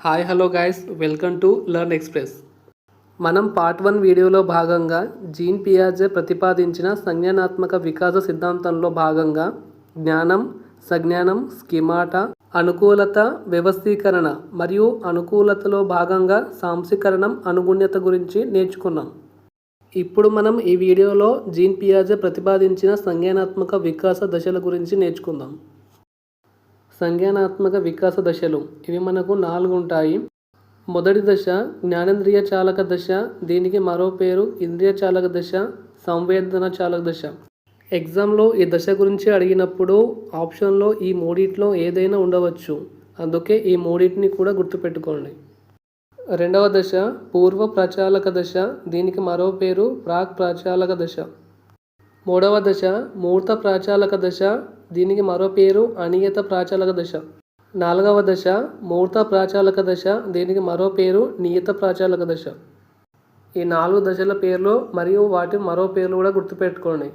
Hi hello guys. Welcome to Learn Express. మనం part one వీడియోలో భాగంగా జీన్ పియాజే ప్రతిపాదించిన సంజ్ఞానాత్మక వికాస సిద్ధాంతంలో భాగంగా జ్ఞానం సజ్ఞానం స్కిమాట అనుకూలత వ్యవస్థీకరణ మరియు అనుకూలతలో భాగంగా సాంశీకరణం అనుగుణ్యత గురించి నేర్చుకున్నాం. ఇప్పుడు మనం ఈ వీడియోలో జీన్ పియాజే ప్రతిపాదించిన సంజ్ఞానాత్మక వికాస దశల గురించి నేర్చుకుందాం. సంజ్ఞానాత్మక వికాస దశలు. ఇవి మనకు నాలుగు ఉంటాయి మొదటి దశ జ్ఞానేంద్రియ చాలక దశ దీనికి మరో పేరు ఇంద్రియ చాలక దశ సంవేదన చాలక దశ. ఎగ్జామ్లో ఈ దశ గురించి అడిగినప్పుడు ఆప్షన్లో ఈ మూడిట్లో ఏదైనా ఉండవచ్చు. అందుకే ఈ మూడింటిని కూడా గుర్తుపెట్టుకోండి. రెండవ దశ పూర్వ ప్రచాలక దశ దీనికి మరో పేరు ప్రాక్ ప్రచాలక దశ. మూడవ దశ మూర్త ప్రాచాలక దశ దీనికి మరో పేరు అనియత ప్రాచాలక దశ. నాలుగవ దశ మూర్త ప్రాచాలక దశ దీనికి మరో పేరు నియత ప్రాచాలక దశ. ఈ నాలుగు దశల పేర్లు మరియు వాటి మరో పేర్లు కూడా గుర్తుపెట్టుకోండి.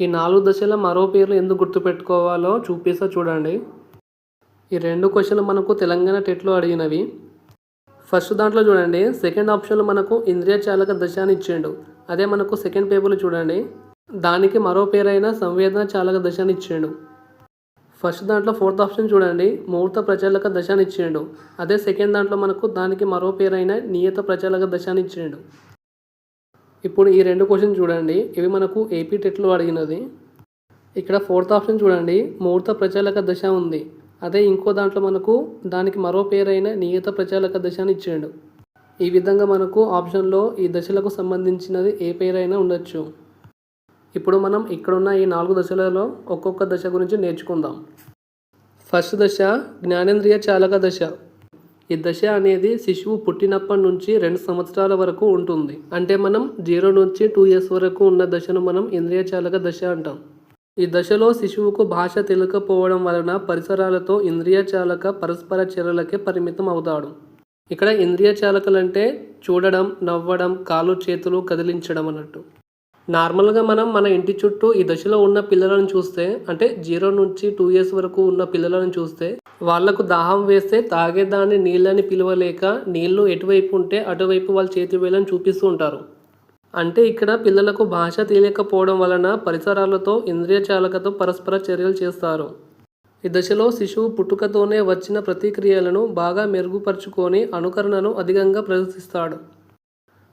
ఈ నాలుగు దశల మరో పేర్లు ఎందుకు గుర్తుపెట్టుకోవాలో చూపిస్తా చూడండి. ఈ రెండు క్వశ్చన్లు మనకు తెలంగాణ టెట్లో అడిగినవి. ఫస్ట్ దాంట్లో చూడండి సెకండ్ ఆప్షన్లో మనకు ఇంద్రియ చాలక దశ అని ఇచ్చిండు. అదే మనకు సెకండ్ పేపర్లో చూడండి. దానికి మరో పేరైన సంవేదన చాలక దశ అని ఫస్ట్ దాంట్లో ఫోర్త్ ఆప్షన్ చూడండి. ముహూర్త ప్రచాలక దశ అని ఇచ్చిండు అదే సెకండ్ దాంట్లో మనకు దానికి మరో పేరైన నియత ప్రచాలక దశ అని ఇప్పుడు ఈ రెండు క్వశ్చన్ చూడండి. ఇవి మనకు ఏపీ టెట్లో అడిగినది. ఇక్కడ ఫోర్త్ ఆప్షన్ చూడండి. ముహూర్త ప్రచాలక దశ ఉంది. అదే ఇంకో దాంట్లో మనకు దానికి మరో పేరైన నియత ప్రచాలక దశ అని ఈ విధంగా మనకు ఆప్షన్లో ఈ దశలకు సంబంధించినది ఏ పేరైనా ఉండొచ్చు. ఇప్పుడు మనం ఇక్కడున్న ఈ నాలుగు దశలలో ఒక్కొక్క దశ గురించి నేర్చుకుందాం. ఫస్ట్ దశ జ్ఞానేంద్రియ చాలక దశ. ఈ దశ అనేది శిశువు పుట్టినప్పటి నుంచి రెండు సంవత్సరాల వరకు ఉంటుంది. అంటే మనం జీరో నుంచి టూ ఇయర్స్ వరకు ఉన్న దశను మనం ఇంద్రియ చాలక దశ అంటాం. ఈ దశలో శిశువుకు భాష తెలియకపోవడం వలన పరిసరాలతో ఇంద్రియ చాలక పరస్పర చర్యలకే పరిమితం అవుతాడు. ఇక్కడ ఇంద్రియ చాలకలంటే చూడడం నవ్వడం కాలు చేతులు కదిలించడం అన్నట్టు. నార్మల్గా మనం మన ఇంటి చుట్టూ ఈ దశలో ఉన్న పిల్లలను చూస్తే అంటే జీరో నుంచి టూ ఇయర్స్ వరకు ఉన్న పిల్లలను చూస్తే వాళ్ళకు దాహం వేస్తే తాగేదాన్ని నీళ్ళని పిలవలేక నీళ్ళు ఎటువైపు ఉంటే అటువైపు వాళ్ళ చేతి వేలని చూపిస్తూ ఉంటారు. అంటే ఇక్కడ పిల్లలకు భాష తెలియకపోవడం వలన పరిసరాలతో ఇంద్రియ చాలకతో పరస్పర చర్యలు చేస్తారు. ఈ దశలో శిశువు పుట్టుకతోనే వచ్చిన ప్రతిక్రియలను బాగా మెరుగుపరుచుకొని అనుకరణను అధికంగా ప్రదర్శిస్తాడు.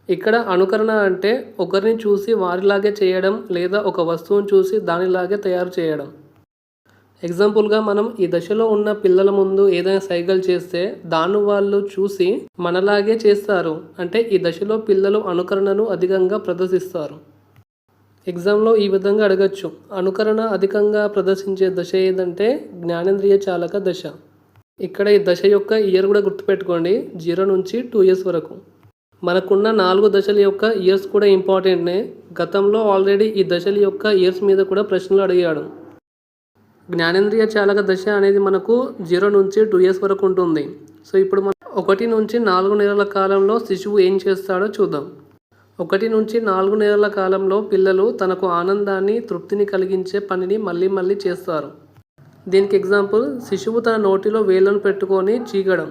ఇక్కడ అనుకరణ అంటే ఒకరిని చూసి వారిలాగే చేయడం లేదా ఒక వస్తువును చూసి దానిలాగే తయారు చేయడం. ఎగ్జాంపుల్గా మనం ఈ దశలో ఉన్న పిల్లల ముందు ఏదైనా సైగల్ చేస్తే దాన్ని వాళ్ళు చూసి మనలాగే చేస్తారు. అంటే ఈ దశలో పిల్లలు అనుకరణను అధికంగా ప్రదర్శిస్తారు. ఎగ్జామ్లో ఈ విధంగా అడగచ్చు. అనుకరణ అధికంగా ప్రదర్శించే దశ ఏదంటే జ్ఞానేంద్రియ చాలక దశ. ఇక్కడ ఈ దశ యొక్క ఇయర్ కూడా గుర్తుపెట్టుకోండి. జీరో నుంచి టూ ఇయర్స్ వరకు. మనకున్న నాలుగు దశల యొక్క ఇయర్స్ కూడా ఇంపార్టెంట్నే. గతంలో ఆల్రెడీ ఈ దశల యొక్క ఇయర్స్ మీద కూడా ప్రశ్నలు అడిగాడు. జ్ఞానేంద్రియ చాలక దశ అనేది మనకు జీరో నుంచి టూ ఇయర్స్ వరకు ఉంటుంది. సో ఇప్పుడు మనం ఒకటి నుంచి నాలుగు నెలల కాలంలో శిశువు ఏం చేస్తాడో చూద్దాం. ఒకటి నుంచి నాలుగు నెలల కాలంలో పిల్లలు తనకు ఆనందాన్ని తృప్తిని కలిగించే పనిని మళ్ళీ మళ్ళీ చేస్తారు. దీనికి ఎగ్జాంపుల్ శిశువు తన నోటిలో వేళ్ళను పెట్టుకొని చీగడం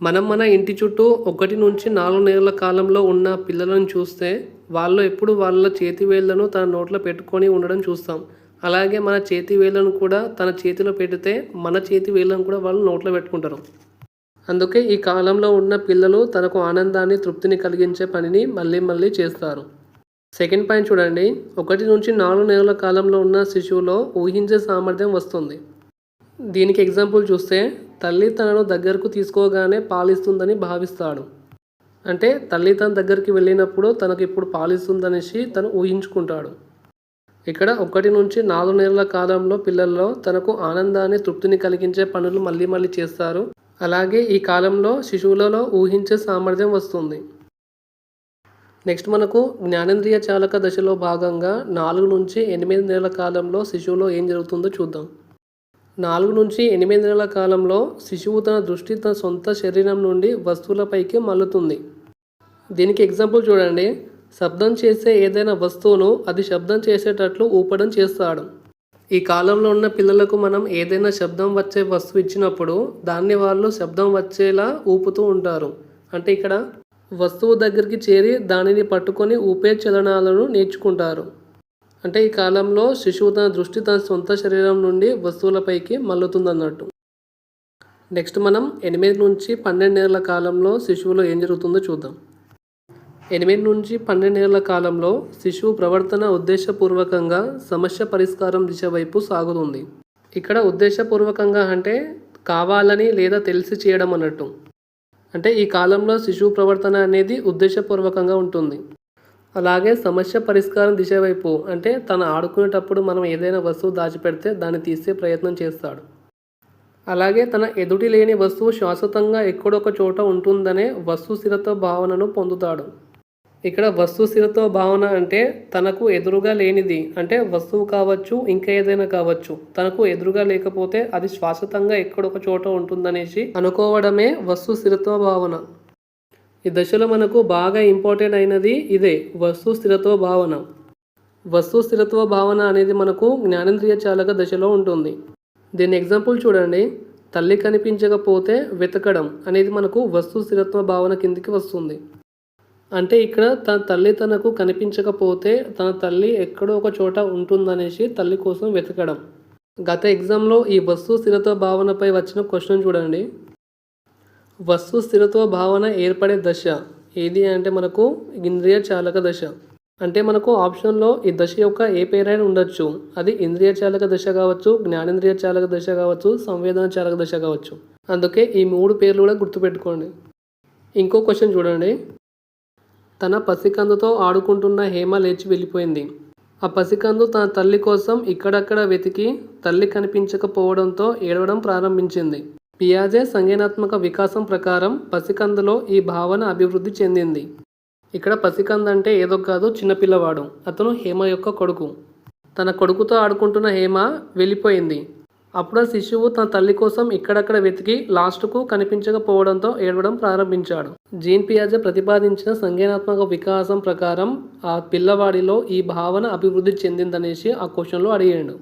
మనం మన ఇంటి చుట్టూ ఒకటి నుంచి నాలుగు నెలల కాలంలో ఉన్న పిల్లలను చూస్తే వాళ్ళు ఎప్పుడు వాళ్ళ చేతి వేళ్ళను తన నోట్లో పెట్టుకొని ఉండడం చూస్తాం. అలాగే మన చేతి వేళ్ళను కూడా తన చేతిలో పెడితే మన చేతి వేళ్ళను కూడా వాళ్ళు నోట్లో పెట్టుకుంటారు. అందుకే ఈ కాలంలో ఉన్న పిల్లలు తనకు ఆనందాన్ని తృప్తిని కలిగించే పనిని మళ్ళీ మళ్ళీ చేస్తారు. సెకండ్ పాయింట్ చూడండి. ఒకటి నుంచి నాలుగు నెలల కాలంలో ఉన్న శిశువులో ఊహించే సామర్థ్యం వస్తుంది. దీనికి ఎగ్జాంపుల్ చూస్తే తల్లి తనను దగ్గరకు తీసుకోగానే పాలిస్తుందని భావిస్తాడు. అంటే తల్లి తన దగ్గరికి వెళ్ళినప్పుడు తనకు ఇప్పుడు పాలిస్తుందనేసి తను ఊహించుకుంటాడు. ఇక్కడ ఒకటి నుంచి నాలుగు నెలల కాలంలో పిల్లల్లో తనకు ఆనందాన్ని తృప్తిని కలిగించే పనులు మళ్ళీ మళ్ళీ చేస్తారు. అలాగే ఈ కాలంలో శిశువులలో ఊహించే సామర్థ్యం వస్తుంది. నెక్స్ట్ మనకు జ్ఞానేంద్రియ చాలక దశలో భాగంగా నాలుగు నుంచి ఎనిమిది నెలల కాలంలో శిశువులో ఏం జరుగుతుందో చూద్దాం. నాలుగు నుంచి ఎనిమిది నెలల కాలంలో శిశువు తన దృష్టి తన సొంత శరీరం నుండి వస్తువులపైకి మల్లుతుంది. దీనికి ఎగ్జాంపుల్ చూడండి. శబ్దం చేసే ఏదైనా వస్తువును అది శబ్దం చేసేటట్లు ఊపడం చేస్తాడు. ఈ కాలంలో ఉన్న పిల్లలకు మనం ఏదైనా శబ్దం వచ్చే వస్తువు ఇచ్చినప్పుడు దాన్ని వాళ్ళు శబ్దం వచ్చేలా ఊపుతూ ఉంటారు. అంటే ఇక్కడ వస్తువు దగ్గరికి చేరి దానిని పట్టుకొని ఊపే చలనాలను నేర్చుకుంటారు. అంటే ఈ కాలంలో శిశువు తన దృష్టి తన సొంత శరీరం నుండి వస్తువులపైకి మల్లుతుందన్నట్టు నెక్స్ట్ మనం ఎనిమిది నుంచి పన్నెండేళ్ళ కాలంలో శిశువులో ఏం జరుగుతుందో చూద్దాం. ఎనిమిది నుంచి పన్నెండేళ్ళ కాలంలో శిశువు ప్రవర్తన ఉద్దేశపూర్వకంగా సమస్య పరిష్కారం దిశ వైపు సాగుతుంది. ఇక్కడ ఉద్దేశపూర్వకంగా అంటే కావాలని లేదా తెలిసి చేయడం అన్నట్టు. అంటే ఈ కాలంలో శిశువు ప్రవర్తన అనేది ఉద్దేశపూర్వకంగా ఉంటుంది. అలాగే సమస్య పరిష్కారం దిశ వైపు అంటే తను ఆడుకునేటప్పుడు మనం ఏదైనా వస్తువు దాచిపెడితే దాన్ని తీసే ప్రయత్నం చేస్తాడు. అలాగే తన ఎదుటి లేని వస్తువు శాశ్వతంగా ఎక్కడొక చోట ఉంటుందనే వస్తు స్థిరత భావనను పొందుతాడు. ఇక్కడ వస్తు స్థిరత భావన అంటే తనకు ఎదురుగా లేనిది అంటే వస్తువు కావచ్చు ఇంకా ఏదైనా కావచ్చు. తనకు ఎదురుగా లేకపోతే అది శాశ్వతంగా ఎక్కడొక చోట ఉంటుందనేసి అనుకోవడమే వస్తు స్థిరత్వ భావన. ఈ దశలో మనకు బాగా ఇంపార్టెంట్ అయినది ఇదే వస్తు స్థిరత్వ భావన. వస్తు స్థిరత్వ భావన అనేది మనకు జ్ఞానేంద్రియ చాలక దశలో ఉంటుంది. దీని ఎగ్జాంపుల్ చూడండి. తల్లి కనిపించకపోతే వెతకడం అనేది మనకు వస్తు స్థిరత్వ భావన కిందికి వస్తుంది. అంటే ఇక్కడ తన తల్లి తనకు కనిపించకపోతే తన తల్లి ఎక్కడో ఒక చోట ఉంటుందనేసి తల్లి కోసం వెతకడం. గత ఎగ్జామ్లో ఈ వస్తు స్థిరత్వ భావనపై వచ్చిన క్వశ్చన్ చూడండి. వస్తు స్థిరత్వ భావన ఏర్పడే దశ. ఏది అంటే మనకు ఇంద్రియ చాలక దశ. అంటే మనకు ఆప్షన్లో ఈ దశ యొక్క ఏ పేరైనా ఉండొచ్చు. అది ఇంద్రియ చాలక దశ కావచ్చు జ్ఞానేంద్రియ చాలక దశ కావచ్చు సంవేదన చాలక దశ కావచ్చు. అందుకే ఈ మూడు పేర్లు కూడా గుర్తుపెట్టుకోండి. ఇంకో క్వశ్చన్ చూడండి. తన పసికందుతో ఆడుకుంటున్న హేమ లేచి వెళ్ళిపోయింది. ఆ పసికందు తన తల్లి కోసం ఇక్కడక్కడ వెతికి తల్లి కనిపించకపోవడంతో ఏడవడం ప్రారంభించింది. పియాజే సంజ్ఞానాత్మక వికాసం ప్రకారం పసికందులో ఈ భావన అభివృద్ధి చెందింది. ఇక్కడ పసికంద అంటే ఏదో కాదు చిన్నపిల్లవాడు అతను హేమ యొక్క కొడుకు. తన కొడుకుతో ఆడుకుంటున్న హేమ వెళ్ళిపోయింది. అప్పుడు ఆ శిశువు తన తల్లి కోసం ఇక్కడక్కడ వెతికి లాస్ట్కు కనిపించకపోవడంతో ఏడవడం ప్రారంభించాడు. జీన్ పియాజే ప్రతిపాదించిన సంజ్ఞానాత్మక వికాసం ప్రకారం ఆ పిల్లవాడిలో ఈ భావన అభివృద్ధి చెందిందనేసి ఆ క్వశ్చన్లో అడిగాడు.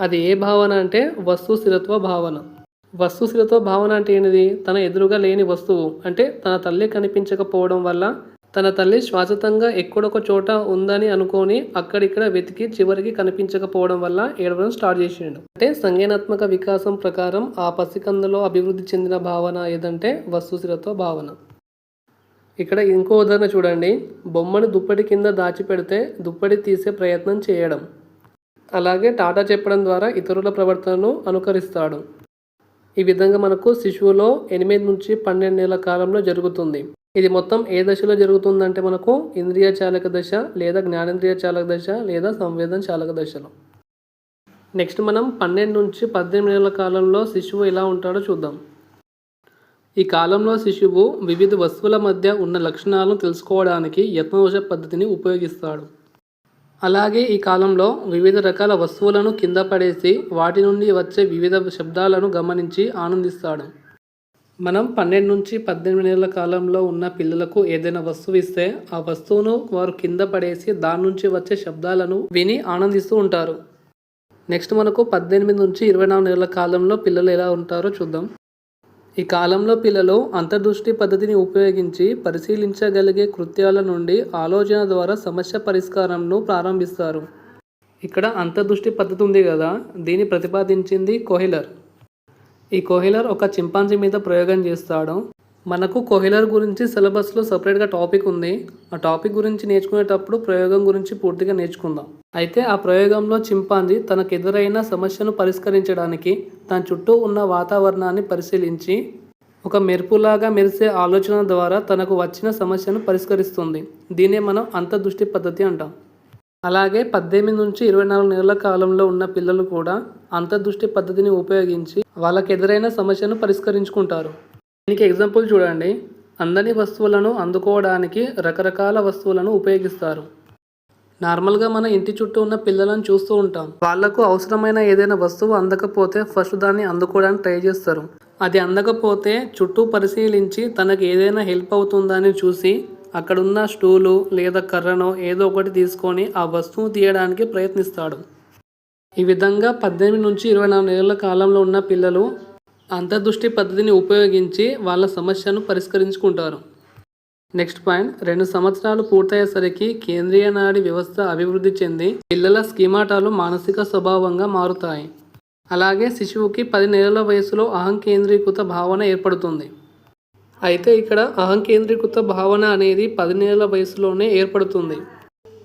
అది ఏ భావన అంటే వస్తు స్థిరత్వ భావన. వస్తుశ్రీలతో భావన అంటే ఏంటిది? తన ఎదురుగా లేని వస్తువు. అంటే తన తల్లి కనిపించకపోవడం వల్ల తన తల్లి శాశ్వతంగా ఎక్కడొక చోట ఉందని అనుకొని అక్కడిక్కడ వెతికి చివరికి కనిపించకపోవడం వల్ల ఏడవడం స్టార్ట్ చేసిండు. అంటే సంజ్ఞానాత్మక వికాసం ప్రకారం ఆ పసికందులో అభివృద్ధి చెందిన భావన ఏదంటే వస్తుశ్రీలతో భావన. ఇక్కడ ఇంకో ఉదాహరణ చూడండి. బొమ్మను దుప్పటి కింద దాచిపెడితే దుప్పటి తీసే ప్రయత్నం చేయడం. అలాగే టాటా చెప్పడం ద్వారా ఇతరుల ప్రవర్తనను అనుకరిస్తాడు. ఈ విధంగా మనకు శిశువులో ఎనిమిది నుంచి పన్నెండు నెలల కాలంలో జరుగుతుంది. ఇది మొత్తం ఏ దశలో జరుగుతుందంటే మనకు ఇంద్రియ చాలక దశ లేదా జ్ఞానేంద్రియ చాలక దశ లేదా సంవేదన చాలక దశలో. నెక్స్ట్ మనం పన్నెండు నుంచి పద్దెనిమిది నెలల కాలంలో శిశువు ఎలా ఉంటాడో చూద్దాం. ఈ కాలంలో శిశువు వివిధ వస్తువుల మధ్య ఉన్న లక్షణాలను తెలుసుకోవడానికి యత్నవశ పద్ధతిని ఉపయోగిస్తాడు. అలాగే ఈ కాలంలో వివిధ రకాల వస్తువులను కింద పడేసి వాటి నుండి వచ్చే వివిధ శబ్దాలను గమనించి ఆనందిస్తాడు. మనం పన్నెండు నుంచి పద్దెనిమిది నెలల కాలంలో ఉన్న పిల్లలకు ఏదైనా వస్తువు ఇస్తే ఆ వస్తువును వారు కింద పడేసి దాని నుంచి వచ్చే శబ్దాలను విని ఆనందిస్తూ ఉంటారు. నెక్స్ట్ మనకు పద్దెనిమిది నుంచి ఇరవై నాలుగు నెలల కాలంలో పిల్లలు ఎలా ఉంటారో చూద్దాం. ఈ కాలంలో పిల్లలు అంతర్దృష్టి పద్ధతిని ఉపయోగించి పరిశీలించగలిగే కృత్యాల నుండి ఆలోచన ద్వారా సమస్య పరిష్కారంను ప్రారంభిస్తారు. ఇక్కడ అంతర్దృష్టి పద్ధతి ఉంది కదా దీన్ని ప్రతిపాదించింది కోహిలర్. ఈ కోహిలర్ ఒక చింపాంజీ మీద ప్రయోగం చేస్తాడు. మనకు కోహిలర్ గురించి సిలబస్లో సపరేట్గా టాపిక్ ఉంది. ఆ టాపిక్ గురించి నేర్చుకునేటప్పుడు ప్రయోగం గురించి పూర్తిగా నేర్చుకుందాం. అయితే ఆ ప్రయోగంలో చింపాంజీ తనకు ఎదురైన సమస్యను పరిష్కరించడానికి తన చుట్టూ ఉన్న వాతావరణాన్ని పరిశీలించి ఒక మెరుపులాగా మెరిసే ఆలోచన ద్వారా తనకు వచ్చిన సమస్యను పరిష్కరిస్తుంది. దీన్నే మనం అంతర్దృష్టి పద్ధతి అంటాం. అలాగే పద్దెనిమిది నుంచి ఇరవై నాలుగు నెలల కాలంలో ఉన్న పిల్లలు కూడా అంతర్దృష్టి పద్ధతిని ఉపయోగించి వాళ్ళకి ఎదురైన సమస్యను పరిష్కరించుకుంటారు. దీనికి ఎగ్జాంపుల్ చూడండి. అందని వస్తువులను అందుకోవడానికి రకరకాల వస్తువులను ఉపయోగిస్తారు. నార్మల్గా మన ఇంటి చుట్టూ ఉన్న పిల్లలను చూస్తూ ఉంటాం. వాళ్ళకు అవసరమైన ఏదైనా వస్తువు అందకపోతే ఫస్ట్ దాన్ని అందుకోవడానికి ట్రై చేస్తారు. అది అందకపోతే చుట్టూ పరిశీలించి తనకి ఏదైనా హెల్ప్ అవుతుందని చూసి అక్కడున్న స్టూలు లేదా కర్రనో ఏదో ఒకటి తీసుకొని ఆ వస్తువు తీయడానికి ప్రయత్నిస్తాడు. ఈ విధంగా పద్దెనిమిది నుంచి ఇరవై నాలుగు నెలల కాలంలో ఉన్న పిల్లలు అంతర్దృష్టి పద్ధతిని ఉపయోగించి వాళ్ళ సమస్యను పరిష్కరించుకుంటారు. నెక్స్ట్ పాయింట్ రెండు సంవత్సరాలు పూర్తయ్యేసరికి కేంద్రీయ నాడి వ్యవస్థ అభివృద్ధి చెంది పిల్లల స్కీమాటాలు మానసిక స్వభావంగా మారుతాయి. అలాగే శిశువుకి పది నెలల వయసులో అహంకేంద్రీకృత భావన ఏర్పడుతుంది. అయితే ఇక్కడ అహంకేంద్రీకృత భావన అనేది పది నెలల వయసులోనే ఏర్పడుతుంది.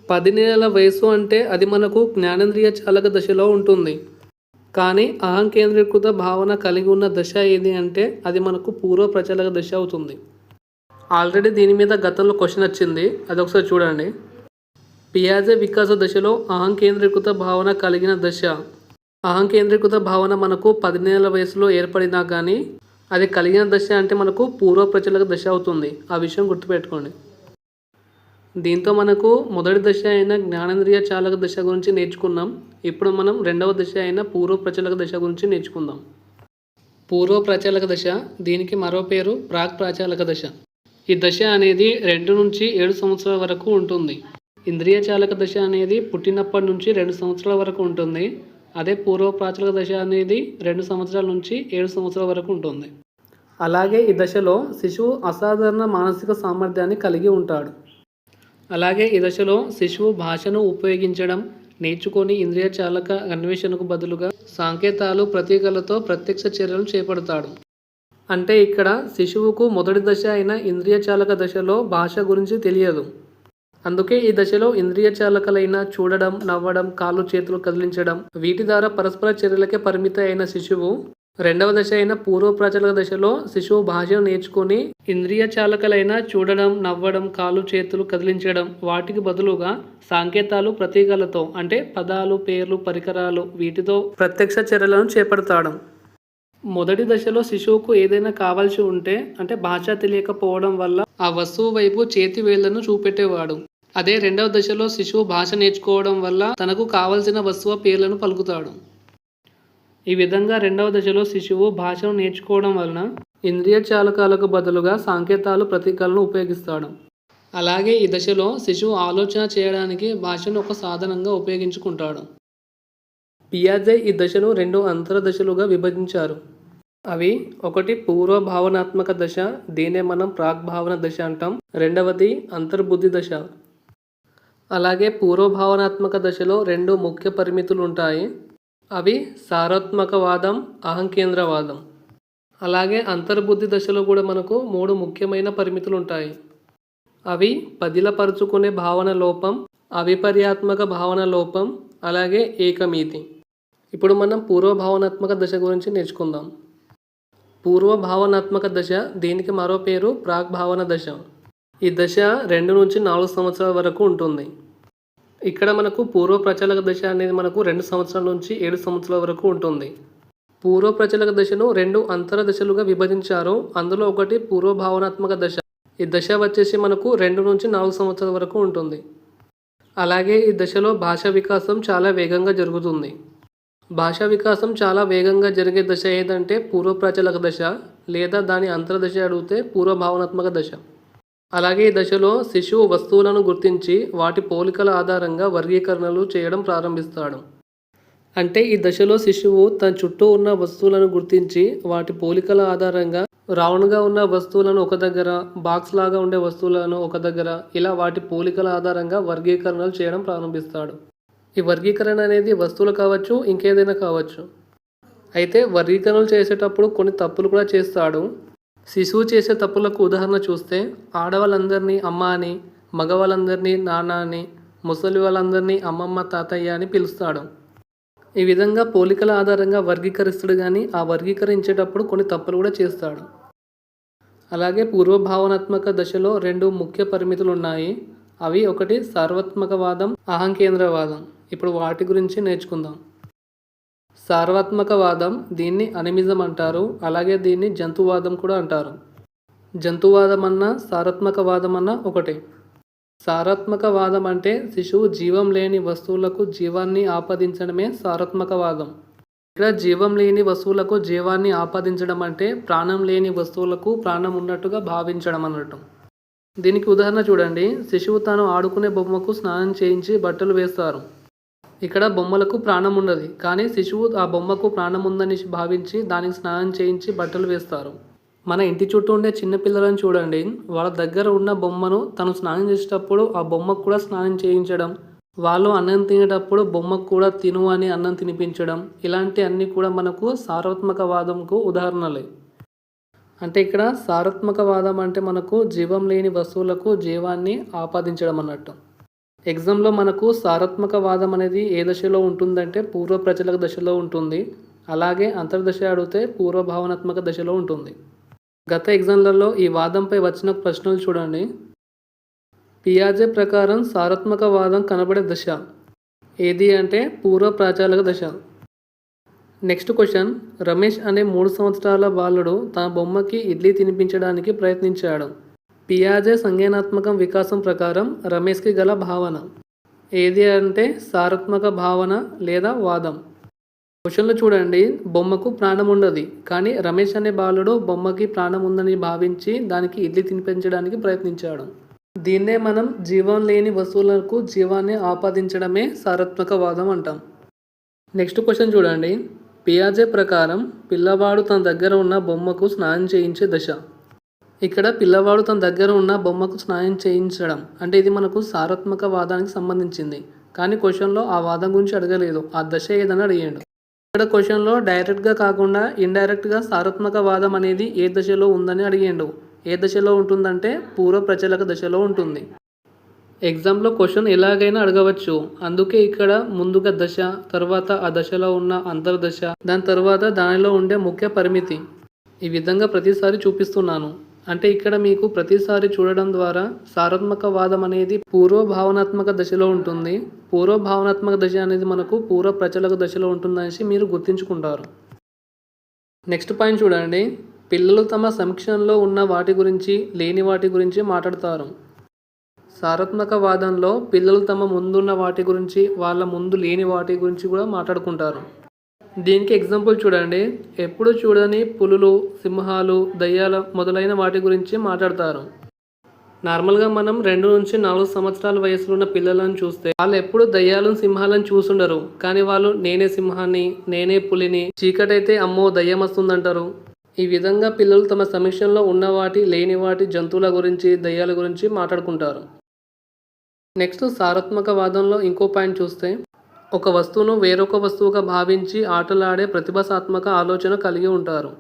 పది నెలల వయసు అంటే అది మనకు జ్ఞానేంద్రియ చాలక దశలో ఉంటుంది. కానీ అహంకేంద్రీకృత భావన కలిగి ఉన్న దశ ఏది అంటే అది మనకు పూర్వ ప్రచలక దశ అవుతుంది. ఆల్రెడీ దీని మీద గతంలో క్వశ్చన్ వచ్చింది. అది ఒకసారి చూడండి. పియాజే వికాస దశలో అహంకేంద్రీకృత భావన కలిగిన దశ. అహంకేంద్రీకృత భావన మనకు పది నెలల వయసులో ఏర్పడినా కానీ అది కలిగిన దశ అంటే మనకు పూర్వ ప్రచలక దశ అవుతుంది. ఆ విషయం గుర్తుపెట్టుకోండి. దీంతో మనకు మొదటి దశ అయిన జ్ఞానేంద్రియ చాలక దశ గురించి నేర్చుకున్నాం. ఇప్పుడు మనం రెండవ దశ అయిన పూర్వ ప్రచలక దశ గురించి నేర్చుకుందాం. పూర్వ ప్రచాలక దశ దీనికి మరో పేరు ప్రాక్ ప్రాచాలక దశ. ఈ దశ అనేది రెండు నుంచి ఏడు సంవత్సరాల వరకు ఉంటుంది. ఇంద్రియ చాలక దశ అనేది పుట్టినప్పటి నుంచి రెండు సంవత్సరాల వరకు ఉంటుంది. అదే పూర్వ ప్రాచలక దశ అనేది రెండు సంవత్సరాల నుంచి ఏడు సంవత్సరాల వరకు ఉంటుంది. అలాగే ఈ దశలో శిశువు అసాధారణ మానసిక సామర్థ్యాన్ని కలిగి ఉంటాడు. అలాగే ఈ దశలో శిశువు భాషను ఉపయోగించడం నేర్చుకొని ఇంద్రియ చాలక అన్వేషణకు బదులుగా సంకేతాలు ప్రతీకలతో ప్రత్యక్ష చర్యలు చేపడతాడు. అంటే ఇక్కడ శిశువుకు మొదటి దశ అయిన ఇంద్రియ చాలక దశలో భాష గురించి తెలియదు. అందుకే ఈ దశలో ఇంద్రియ చాలకలైన చూడడం నవ్వడం కాళ్ళు చేతులు కదిలించడం వీటి ద్వారా పరస్పర చర్యలకే పరిమిత అయిన శిశువు రెండవ దశ అయిన పూర్వ ప్రచలక దశలో శిశువు భాషను నేర్చుకొని ఇంద్రియ చాలకలైన చూడడం నవ్వడం కాళ్ళు చేతులు కదిలించడం వాటికి బదులుగా సాంకేతాలు ప్రతీకలతో అంటే పదాలు పేర్లు పరికరాలు వీటితో ప్రత్యక్ష చర్యలను చేపడతాడు. మొదటి దశలో శిశువుకు ఏదైనా కావాల్సి ఉంటే అంటే భాష తెలియకపోవడం వల్ల ఆ వస్తువు వైపు చేతి వేళ్ళను చూపెట్టేవాడు. అదే రెండవ దశలో శిశువు భాష నేర్చుకోవడం వల్ల తనకు కావలసిన వస్తువు పేర్లను పలుకుతాడు. ఈ విధంగా రెండవ దశలో శిశువు భాషను నేర్చుకోవడం వలన ఇంద్రియ చాలకాలకు బదులుగా సంకేతాలు ప్రతీకలను ఉపయోగిస్తాడు. అలాగే ఈ దశలో శిశువు ఆలోచన చేయడానికి భాషను ఒక సాధనంగా ఉపయోగించుకుంటాడు. పియాజే ఈ దశను రెండు అంతర దశలుగా విభజించారు. అవి ఒకటి పూర్వ భావనాత్మక దశ దీనే మనం ప్రాగ్భావన దశ అంటాం. రెండవది అంతర్బుద్ధి దశ. అలాగే పూర్వ భావనాత్మక దశలో రెండు ముఖ్య పరిమితులు ఉంటాయి. అవి సారాత్మకవాదం అహంకేంద్రవాదం. అలాగే అంతర్బుద్ధి దశలో కూడా మనకు మూడు ముఖ్యమైన పరిమితులు ఉంటాయి అవి పదిలపరుచుకునే భావన లోపం అవిపర్యాత్మక భావన లోపం అలాగే ఏకమీతి. ఇప్పుడు మనం పూర్వ భావనాత్మక దశ గురించి నేర్చుకుందాం. పూర్వ భావనాత్మక దశ దీనికి మరో పేరు ప్రాగ్భావన దశ. ఈ దశ రెండు నుంచి నాలుగు సంవత్సరాల వరకు ఉంటుంది. ఇక్కడ మనకు పూర్వ ప్రచలక దశ అనేది మనకు రెండు సంవత్సరాల నుంచి ఏడు సంవత్సరాల వరకు ఉంటుంది. పూర్వ ప్రచలక దశను రెండు అంతర దశలుగా విభజించారు. అందులో ఒకటి పూర్వ భావనాత్మక దశ. ఈ దశ వచ్చేసి మనకు రెండు నుంచి నాలుగు సంవత్సరాల వరకు ఉంటుంది. అలాగే ఈ దశలో భాష వికాసం చాలా వేగంగా జరుగుతుంది. భాషా వికాసం చాలా వేగంగా జరిగే దశ ఏదంటే పూర్వ ప్రచలక దశ లేదా దాని అంతర దశ అడిగితే పూర్వ భావనాత్మక దశ. అలాగే ఈ దశలో శిశువు వస్తువులను గుర్తించి వాటి పోలికల ఆధారంగా వర్గీకరణలు చేయడం ప్రారంభిస్తాడు. అంటే ఈ దశలో శిశువు తన చుట్టూ ఉన్న వస్తువులను గుర్తించి వాటి పోలికల ఆధారంగా రౌండ్గా ఉన్న వస్తువులను ఒక దగ్గర బాక్స్ లాగా ఉండే వస్తువులను ఒక దగ్గర ఇలా వాటి పోలికల ఆధారంగా వర్గీకరణలు చేయడం ప్రారంభిస్తాడు. ఈ వర్గీకరణ అనేది వస్తువులు కావచ్చు ఇంకేదైనా కావచ్చు. అయితే వర్గీకరణలు చేసేటప్పుడు కొన్ని తప్పులు కూడా చేస్తాడు. శిశువు చేసే తప్పులకు ఉదాహరణ చూస్తే ఆడవాళ్ళందరినీ అమ్మ అని మగవాళ్ళందరినీ నాన్న అని ముసలి వాళ్ళందరినీ అమ్మమ్మ తాతయ్య అని పిలుస్తాడు. ఈ విధంగా పోలికల ఆధారంగా వర్గీకరిస్తాడు కానీ ఆ వర్గీకరించేటప్పుడు కొన్ని తప్పులు కూడా చేస్తాడు. అలాగే పూర్వభావనాత్మక దశలో రెండు ముఖ్య పరిమితులు ఉన్నాయి అవి ఒకటి సార్వత్మకవాదం అహంకేంద్రవాదం. ఇప్పుడు వాటి గురించి నేర్చుకుందాం. సార్వాత్మకవాదం దీన్ని అనిమిజం అంటారు అలాగే దీన్ని జంతువాదం కూడా అంటారు. జంతువాదం అన్న సారాత్మకవాదం అన్న ఒకటే. సారాత్మకవాదం అంటే శిశువు జీవం లేని వస్తువులకు జీవాన్ని ఆపాదించడమే సారాత్మకవాదం ఇక్కడ జీవం లేని వస్తువులకు జీవాన్ని ఆపాదించడం అంటే ప్రాణం లేని వస్తువులకు ప్రాణం ఉన్నట్టుగా భావించడం అన్నట్టు. దీనికి ఉదాహరణ చూడండి. శిశువు తాను ఆడుకునే బొమ్మకు స్నానం చేయించి బట్టలు వేస్తారు. ఇక్కడ బొమ్మలకు ప్రాణం ఉండదు కానీ శిశువు ఆ బొమ్మకు ప్రాణం ఉందని భావించి దానికి స్నానం చేయించి బట్టలు వేస్తారు. మన ఇంటి చుట్టూ ఉండే చిన్నపిల్లలను చూడండి. వాళ్ళ దగ్గర ఉన్న బొమ్మను తను స్నానం చేసేటప్పుడు ఆ బొమ్మకు కూడా స్నానం చేయించడం వాళ్ళు అన్నం తినేటప్పుడు బొమ్మకు కూడా తిను అని అన్నం తినిపించడం ఇలాంటి అన్నీ కూడా మనకు సార్వత్మకవాదంకు ఉదాహరణలే. అంటే ఇక్కడ సార్వత్మకవాదం అంటే మనకు జీవం లేని వస్తువులకు జీవాన్ని ఆపాదించడం అన్నట్టు. ఎగ్జామ్లో మనకు సార్వత్మకవాదం అనేది ఏ దశలో ఉంటుందంటే పూర్వ ప్రచలక దశలో ఉంటుంది. అలాగే అంతర్దశ అడిగితే పూర్వ భావనాత్మక దశలో ఉంటుంది. గత ఎగ్జామ్లలో ఈ వాదంపై వచ్చిన ప్రశ్నలు చూడండి. పియాజే ప్రకారం సారాత్మక వాదం కనబడే దశ. ఏది అంటే పూర్వ ప్రాచాలక దశ. Next question. రమేష్ అనే మూడు సంవత్సరాల బాలుడు తన బొమ్మకి ఇడ్లీ తినిపించడానికి ప్రయత్నించాడు. పియాజే సంజ్ఞానాత్మకం వికాసం ప్రకారం రమేష్కి గల భావన. ఏది అంటే సారాత్మక భావన లేదా వాదం. క్వశ్చన్లో చూడండి. బొమ్మకు ప్రాణం ఉండదు. కానీ రమేష్ అనే బాలుడు బొమ్మకి ప్రాణం ఉందని భావించి దానికి ఇడ్లీ తినిపించడానికి ప్రయత్నించాడు. దీన్నే మనం జీవం లేని వస్తువులకు జీవాన్ని ఆపాదించడమే సారాత్మక వాదం అంటాం. నెక్స్ట్ క్వశ్చన్ చూడండి. పియాజే ప్రకారం పిల్లవాడు తన దగ్గర ఉన్న బొమ్మకు స్నానం చేయించే దశ. ఇక్కడ పిల్లవాడు తన దగ్గర ఉన్న బొమ్మకు స్నానం చేయించడం. అంటే ఇది మనకు సారాత్మక వాదానికి సంబంధించింది. కానీ క్వశ్చన్లో ఆ వాదం గురించి అడగలేదు. ఆ దశ ఏదని అడిగాడు ఇక్కడ క్వశ్చన్లో డైరెక్ట్గా కాకుండా ఇండైరెక్ట్గా సారాత్మక వాదం అనేది ఏ దశలో ఉందని అడిగాడు ఏ దశలో ఉంటుందంటే పూర్వ ప్రచలక దశలో ఉంటుంది. ఎగ్జామ్లో క్వశ్చన్ ఎలాగైనా అడగవచ్చు. అందుకే ఇక్కడ ముందుగా దశ తర్వాత ఆ దశలో ఉన్న అంతర్దశ దాని తర్వాత దానిలో ఉండే ముఖ్య పరిమితి. ఈ విధంగా ప్రతిసారి చూపిస్తున్నాను. అంటే ఇక్కడ మీకు ప్రతిసారి చూడడం ద్వారా సారాత్మక వాదం అనేది పూర్వ భావనాత్మక దశలో ఉంటుంది. పూర్వ భావనాత్మక దశ అనేది మనకు పూర్వ ప్రచలక దశలో ఉంటుందనేసి మీరు గుర్తుంచుకుంటారు. నెక్స్ట్ పాయింట్ చూడండి. పిల్లలు తమ సమక్షంలో ఉన్న వాటి గురించి లేని వాటి గురించి మాట్లాడతారు. సారాత్మక వాదంలో పిల్లలు తమ ముందున్న వాటి గురించి వాళ్ళ ముందు లేని వాటి గురించి కూడా మాట్లాడుకుంటారు. దీనికి ఎగ్జాంపుల్ చూడండి. ఎప్పుడు చూడని పులులు సింహాలు దయ్యాల మొదలైన వాటి గురించి మాట్లాడతారు. నార్మల్గా మనం రెండు నుంచి నాలుగు సంవత్సరాల వయసులో ఉన్న పిల్లలను చూస్తే వాళ్ళు ఎప్పుడు దయ్యాలను సింహాలను చూసుండరు. కానీ వాళ్ళు నేనే సింహాన్ని నేనే పులిని చీకటైతే అమ్మో దయ్యం వస్తుందంటారు. ఈ విధంగా పిల్లలు తమ సమీక్షంలో ఉన్న వాటి లేని వాటి జంతువుల గురించి దయ్యాల గురించి మాట్లాడుకుంటారు. నెక్స్ట్ సారాత్మక వాదంలో ఇంకో పాయింట్ చూస్తే ఒక వస్తువును వేరొక వస్తువుగా భావించి ఆటలాడే ప్రతిభాసాత్మక ఆలోచన కలిగి ఉంటారు.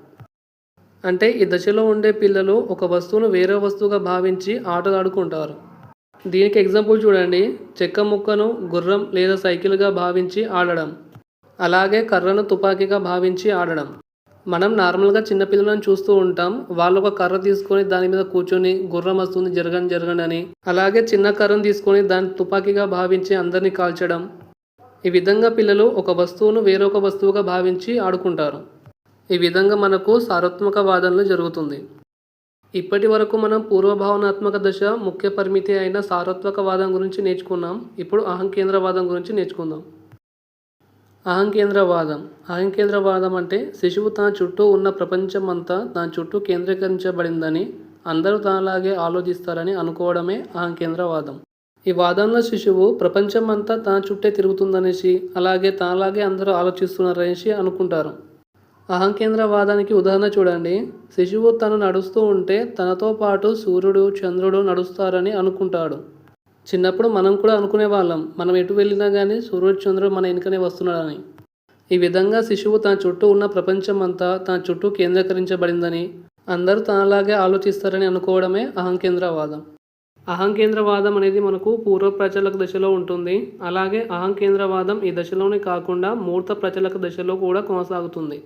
అంటే ఈ దశలో ఉండే పిల్లలు ఒక వస్తువును వేరే వస్తువుగా భావించి ఆటలాడుకుంటారు. దీనికి ఎగ్జాంపుల్ చూడండి. చెక్క ముక్కను గుర్రం లేదా సైకిల్గా భావించి ఆడడం. అలాగే కర్రను తుపాకీగా భావించి ఆడడం. మనం నార్మల్గా చిన్నపిల్లలను చూస్తూ ఉంటాం. వాళ్ళు ఒక కర్ర తీసుకొని దాని మీద కూర్చొని గుర్రం వస్తుంది జరగండి జరగండి అని. అలాగే చిన్న కర్రను తీసుకొని దాన్ని తుపాకీగా భావించి అందరినీ కాల్చడం. ఈ విధంగా పిల్లలు ఒక వస్తువును వేరొక వస్తువుగా భావించి ఆడుకుంటారు. ఈ విధంగా మనకు సారాత్మక వాదనలు జరుగుతుంది. ఇప్పటి వరకు మనం పూర్వభావనాత్మక దశ ముఖ్య పరిమితి అయిన సారత్వక వాదం గురించి నేర్చుకున్నాం. ఇప్పుడు అహంకేంద్రవాదం గురించి నేర్చుకుందాం. అహంకేంద్రవాదం. అహంకేంద్రవాదం అంటే శిశువు తన చుట్టూ ఉన్న ప్రపంచం అంతా తన చుట్టూ కేంద్రీకరించబడిందని అందరూ తనలాగే ఆలోచిస్తారని అనుకోవడమే అహంకేంద్రవాదం. ఈ వాదంలో శిశువు ప్రపంచం అంతా తన చుట్టే తిరుగుతుందనేసి అలాగే తనలాగే అందరూ ఆలోచిస్తున్నారనేసి అనుకుంటారు. అహంకేంద్రవాదానికి ఉదాహరణ చూడండి. శిశువు తను నడుస్తూ ఉంటే తనతో పాటు సూర్యుడు చంద్రుడు నడుస్తారని అనుకుంటాడు. చిన్నప్పుడు మనం కూడా అనుకునే వాళ్ళం. మనం ఎటు వెళ్ళినా కానీ సూర్యచంద్రుడు మన వెనుకనే వస్తున్నాడని. ఈ విధంగా శిశువు తన చుట్టూ ఉన్న ప్రపంచం అంతా తన చుట్టూ కేంద్రీకరించబడిందని అందరూ తనలాగే ఆలోచిస్తారని అనుకోవడమే అహంకేంద్రవాదం అహంకేంద్రవాదం అనేది మనకు పూర్వ ప్రచలక దశలో ఉంటుంది. అలాగే అహంకేంద్రవాదం ఈ దశలోనే కాకుండా మూర్త ప్రచలక దశలో కూడా కొనసాగుతుంది.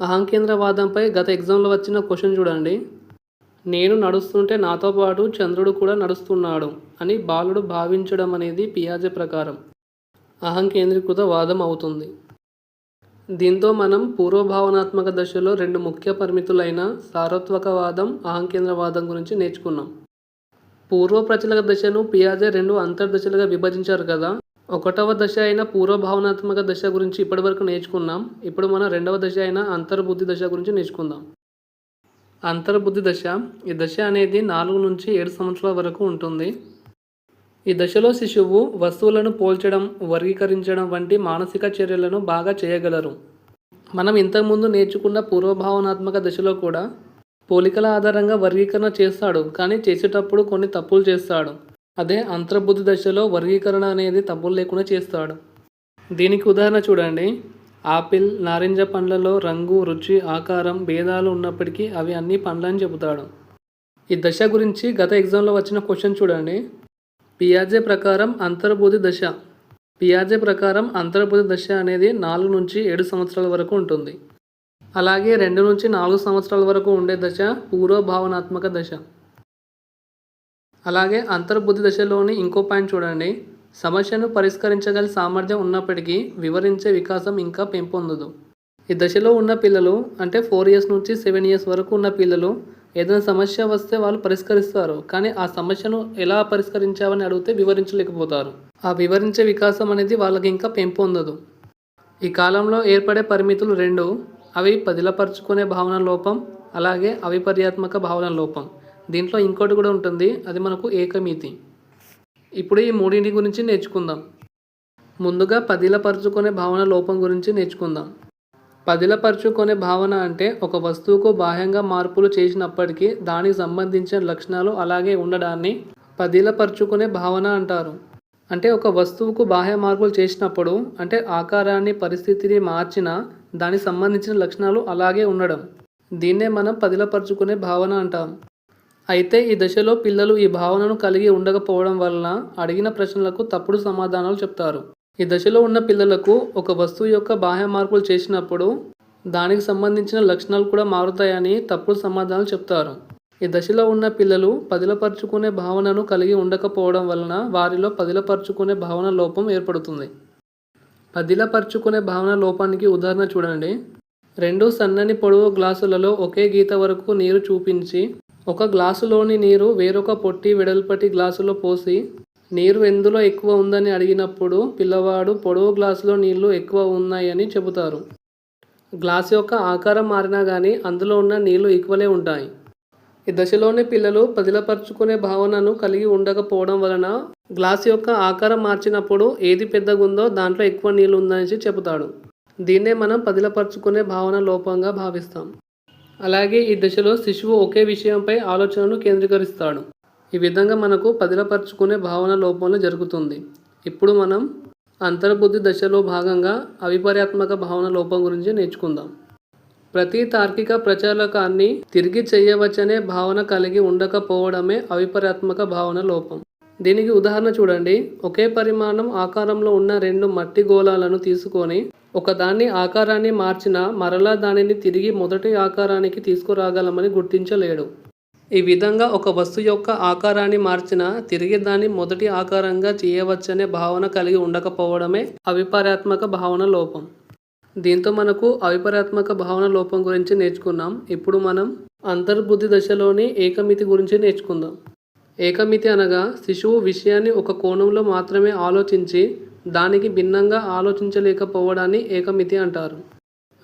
అహంకేంద్రవాదంపై గత ఎగ్జామ్లో వచ్చిన క్వశ్చన్ చూడండి. నేను నడుస్తుంటే నాతో పాటు చంద్రుడు కూడా నడుస్తున్నాడు అని బాలుడు భావించడం అనేది పియాజే ప్రకారం అహంకేంద్రీకృత వాదం అవుతుంది. దీంతో మనం పూర్వభావనాత్మక దశలో రెండు ముఖ్య పరిమితులైన సారత్వకవాదం అహంకేంద్రవాదం గురించి నేర్చుకున్నాం. పూర్వ ప్రచలక దశను పియాజే రెండు అంతర్దశలుగా విభజించారు కదా. ఒకటవ దశ అయిన పూర్వభావనాత్మక దశ గురించి ఇప్పటివరకు నేర్చుకున్నాం. ఇప్పుడు మనం రెండవ దశ అయిన అంతర్బుద్ధి దశ గురించి నేర్చుకుందాం. అంతర్బుద్ధి దశ. ఈ దశ అనేది నాలుగు నుంచి ఏడు సంవత్సరాల వరకు ఉంటుంది. ఈ దశలో శిశువు వస్తువులను పోల్చడం వర్గీకరించడం వంటి మానసిక చర్యలను బాగా చేయగలరు. మనం ఇంతకుముందు నేర్చుకున్న పూర్వభావనాత్మక దశలో కూడా పోలికల ఆధారంగా వర్గీకరణ చేస్తాడు కానీ చేసేటప్పుడు కొన్ని తప్పులు చేస్తాడు. అదే అంతర్బుద్ధి దశలో వర్గీకరణ అనేది తప్పులు లేకుండా చేస్తాడు. దీనికి ఉదాహరణ చూడండి. ఆపిల్ నారింజ పండ్లలో రంగు రుచి ఆకారం భేదాలు ఉన్నప్పటికీ అవి అన్ని పండ్లని చెబుతాడు. ఈ దశ గురించి గత ఎగ్జామ్లో వచ్చిన క్వశ్చన్ చూడండి. పియాజే ప్రకారం అంతర్బుద్ధి దశ. పియాజే ప్రకారం అంతర్బుద్ధి దశ అనేది నాలుగు నుంచి ఏడు సంవత్సరాల వరకు ఉంటుంది. అలాగే రెండు నుంచి నాలుగు సంవత్సరాల వరకు ఉండే దశ పూర్వభావనాత్మక దశ. అలాగే అంతర్బుద్ధి దశలోని ఇంకో పాయింట్ చూడండి. సమస్యను పరిష్కరించగల సామర్థ్యం ఉన్నప్పటికీ వివరించే వికాసం ఇంకా పెంపొందదు. ఈ దశలో ఉన్న పిల్లలు అంటే ఫోర్ ఇయర్స్ నుంచి సెవెన్ ఇయర్స్ వరకు ఉన్న పిల్లలు ఏదైనా సమస్య వస్తే వాళ్ళు పరిష్కరిస్తారు. కానీ ఆ సమస్యను ఎలా పరిష్కరించావని అడిగితే వివరించలేకపోతారు. ఆ వివరించే వికాసం అనేది వాళ్ళకి ఇంకా పెంపొందదు. ఈ కాలంలో ఏర్పడే పరిమితులు రెండు. అవి పదిలపరుచుకునే భావన లోపం అలాగే అవిపర్యాత్మక భావన లోపం. దీంట్లో ఇంకోటి కూడా ఉంటుంది అది మనకు ఏకమితి. ఇప్పుడు ఈ మూడింటి గురించి నేర్చుకుందాం. ముందుగా పదిలపరుచుకునే భావన లోపం గురించి నేర్చుకుందాం. పదిలపరుచుకునే భావన అంటే ఒక వస్తువుకు బాహ్యంగా మార్పులు చేసినప్పటికీ దానికి సంబంధించిన లక్షణాలు అలాగే ఉండడాన్ని పదిలపరుచుకునే భావన అంటారు. అంటే ఒక వస్తువుకు బాహ్య మార్పులు చేసినప్పుడు అంటే ఆకారాన్ని పరిస్థితిని మార్చినా దానికి సంబంధించిన లక్షణాలు అలాగే ఉండడం. దీన్నే మనం పదిలపరుచుకునే భావన అంటాం. అయితే ఈ దశలో పిల్లలు ఈ భావనను కలిగి ఉండకపోవడం వలన అడిగిన ప్రశ్నలకు తప్పుడు సమాధానాలు చెప్తారు. ఈ దశలో ఉన్న పిల్లలకు ఒక వస్తువు యొక్క బాహ్య మార్పులు చేసినప్పుడు దానికి సంబంధించిన లక్షణాలు కూడా మారుతాయని తప్పుడు సమాధానాలు చెప్తారు. ఈ దశలో ఉన్న పిల్లలు పదిలపరుచుకునే భావనను కలిగి ఉండకపోవడం వలన వారిలో పదిలపరుచుకునే భావన లోపం ఏర్పడుతుంది. పదిలపరుచుకునే భావన లోపానికి ఉదాహరణ చూడండి. రెండు సన్నని పొడవు గ్లాసులలో ఒకే గీత వరకు నీరు చూపించి ఒక గ్లాసులోని నీరు వేరొక పొట్టి వెడల్పటి గ్లాసులో పోసి నీరు ఎందులో ఎక్కువ ఉందని అడిగినప్పుడు పిల్లవాడు పొడవు గ్లాసులో నీళ్ళు ఎక్కువ ఉన్నాయని చెబుతారు. గ్లాస్ యొక్క ఆకారం మారినా కానీ అందులో ఉన్న నీళ్ళు ఈక్వలే ఉంటాయి. ఈ దశలోని పిల్లలు పదిలపరుచుకునే భావనను కలిగి ఉండకపోవడం వలన గ్లాస్ యొక్క ఆకారం మార్చినప్పుడు ఏది పెద్దగుందో దాంట్లో ఎక్కువ నీళ్ళు ఉందని చెబుతాడు. దీన్నే మనం పదిలపరుచుకునే భావన లోపంగా భావిస్తాం. అలాగే ఈ దశలో శిశువు ఒకే విషయంపై ఆలోచనను కేంద్రీకరిస్తాడు. ఈ విధంగా మనకు పదిలపరుచుకునే భావన లోపంలో జరుగుతుంది. ఇప్పుడు మనం అంతర్బుద్ధి దశలో భాగంగా అవిపర్యాత్మక భావన లోపం గురించి నేర్చుకుందాం. ప్రతి తార్కిక ప్రచారకాన్ని తిరిగి చేయవచ్చనే భావన కలిగి ఉండకపోవడమే అవిపర్యాత్మక భావన లోపం. దీనికి ఉదాహరణ చూడండి. ఒకే పరిమాణం ఆకారంలో ఉన్న రెండు మట్టి గోళాలను తీసుకొని ఒకదాన్ని ఆకారాన్ని మార్చినా మరలా దానిని తిరిగి మొదటి ఆకారానికి తీసుకురాగలమని గుర్తించలేడు. ఈ విధంగా ఒక వస్తువు యొక్క ఆకారాన్ని మార్చినా తిరిగి దాన్ని మొదటి ఆకారంగా చేయవచ్చనే భావన కలిగి ఉండకపోవడమే అవిపర్యాత్మక భావన లోపం. దీంతో మనకు అవిపర్యాత్మక భావన లోపం గురించి నేర్చుకున్నాం. ఇప్పుడు మనం అంతర్బుద్ధి దశలోని ఏకమితి గురించి నేర్చుకుందాం. ఏకమితి అనగా శిశువు విషయాన్ని ఒక కోణంలో మాత్రమే ఆలోచించి దానికి భిన్నంగా ఆలోచించలేకపోవడాన్ని ఏకమితి అంటారు.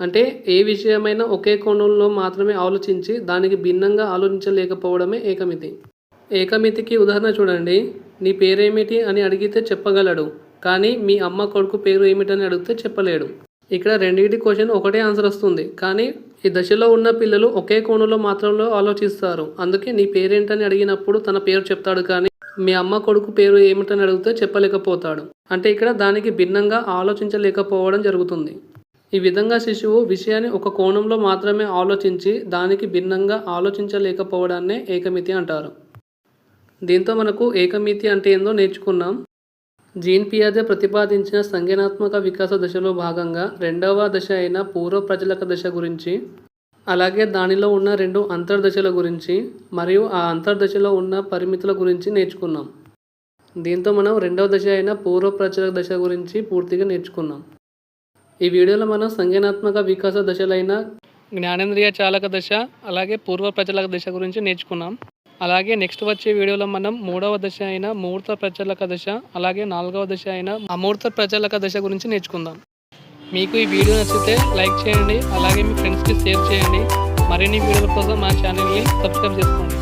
అంటే ఏ విషయమైనా ఒకే కోణంలో మాత్రమే ఆలోచించి దానికి భిన్నంగా ఆలోచించలేకపోవడమే ఏకమితి. ఏకమితికి ఉదాహరణ చూడండి. నీ పేరేమిటి అని అడిగితే చెప్పగలడు కానీ మీ అమ్మ కొడుకు పేరు ఏమిటని అడిగితే చెప్పలేడు. ఇక్కడ రెండింటి క్వశ్చన్ ఒకటే ఆన్సర్ వస్తుంది. కానీ ఈ దశలో ఉన్న పిల్లలు ఒకే కోణంలో మాత్రంలో ఆలోచిస్తారు. అందుకే నీ పేరేంటని అడిగినప్పుడు తన పేరు చెప్తాడు కానీ మీ అమ్మ కొడుకు పేరు ఏమిటని అడిగితే చెప్పలేకపోతాడు. అంటే ఇక్కడ దానికి భిన్నంగా ఆలోచించలేకపోవడం జరుగుతుంది. ఈ విధంగా శిశువు విషయాన్ని ఒక కోణంలో మాత్రమే ఆలోచించి దానికి భిన్నంగా ఆలోచించలేకపోవడాన్నే ఏకమితి అంటారు. దీంతో మనకు ఏకమితి అంటే ఏందో నేర్చుకున్నాం. జీన్ పియాజే ప్రతిపాదించిన సంజ్ఞానాత్మక వికాస దశలో భాగంగా రెండవ దశ అయిన పూర్వ ప్రజలక దశ గురించి అలాగే దానిలో ఉన్న రెండు అంతర్దశల గురించి మరియు ఆ అంతర్దశలో ఉన్న పరిమితుల గురించి నేర్చుకున్నాం. దీంతో మనం రెండవ దశ అయిన పూర్వ ప్రజల దశ గురించి పూర్తిగా నేర్చుకున్నాం. ఈ వీడియోలో మనం సంజ్ఞానాత్మక వికాస దశలైన జ్ఞానేంద్రియ చాలక దశ అలాగే పూర్వ ప్రచలక దశ గురించి నేర్చుకున్నాం. అలాగే నెక్స్ట్ వచ్చే వీడియోలో మనం మూడవ దశ అయిన ముహూర్త ప్రచలక దశ అలాగే నాలుగవ దశ అయిన అమూర్త ప్రచలక దశ గురించి నేర్చుకుందాం. మీకు ఈ వీడియో నచ్చితే లైక్ చేయండి అలాగే మీ ఫ్రెండ్స్కి షేర్ చేయండి. మరిన్ని వీడియోల కోసం మా ఛానల్ని సబ్స్క్రైబ్ చేసుకోండి.